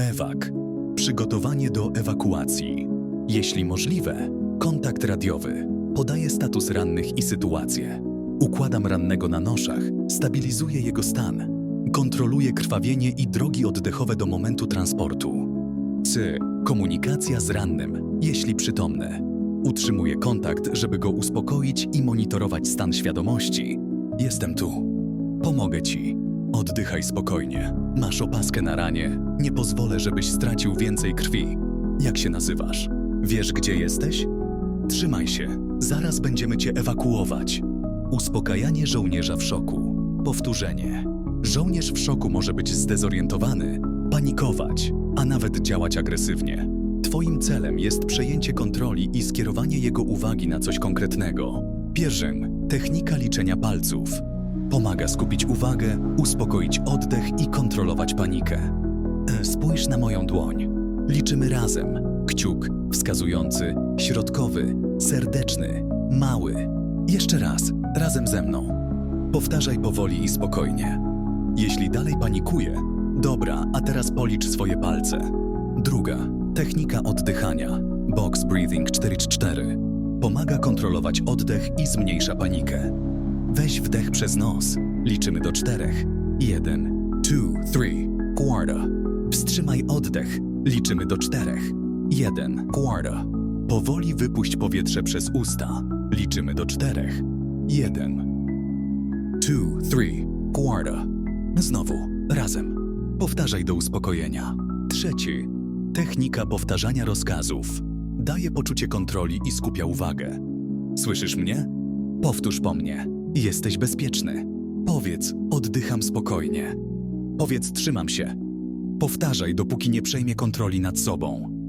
Ewak. Przygotowanie do ewakuacji. Jeśli możliwe, kontakt radiowy. Podaję status rannych i sytuację. Układam rannego na noszach, stabilizuję jego stan. Kontroluję krwawienie i drogi oddechowe do momentu transportu. C. Komunikacja z rannym, jeśli przytomny. Utrzymuję kontakt, żeby go uspokoić i monitorować stan świadomości. Jestem tu. Pomogę ci. Oddychaj spokojnie. Masz opaskę na ranie. Nie pozwolę, żebyś stracił więcej krwi. Jak się nazywasz? Wiesz, gdzie jesteś? Trzymaj się. Zaraz będziemy cię ewakuować. Uspokajanie żołnierza w szoku. Powtórzenie. Żołnierz w szoku może być zdezorientowany, panikować, a nawet działać agresywnie. Twoim celem jest przejęcie kontroli i skierowanie jego uwagi na coś konkretnego. Pierzym, technika liczenia palców. Pomaga skupić uwagę, uspokoić oddech i kontrolować panikę. E, Spójrz na moją dłoń. Liczymy razem. Kciuk, wskazujący, środkowy, serdeczny, mały. Jeszcze raz, razem ze mną. Powtarzaj powoli i spokojnie. Jeśli dalej panikuje, dobra, a teraz policz swoje palce. Druga, technika oddychania. Box Breathing 4-4. Pomaga kontrolować oddech i zmniejsza panikę. Weź wdech przez nos. Liczymy do czterech. Jeden, two, three, quarter. Wstrzymaj oddech. Liczymy do czterech. Jeden, quarter. Powoli wypuść powietrze przez usta. Liczymy do czterech. Jeden, two, three, quarter. Znowu, razem. Powtarzaj do uspokojenia. Trzeci. Technika powtarzania rozkazów. Daje poczucie kontroli i skupia uwagę. Słyszysz mnie? Powtórz po mnie. Jesteś bezpieczny. Powiedz, oddycham spokojnie. Powiedz, trzymam się. Powtarzaj, dopóki nie przejmie kontroli nad sobą.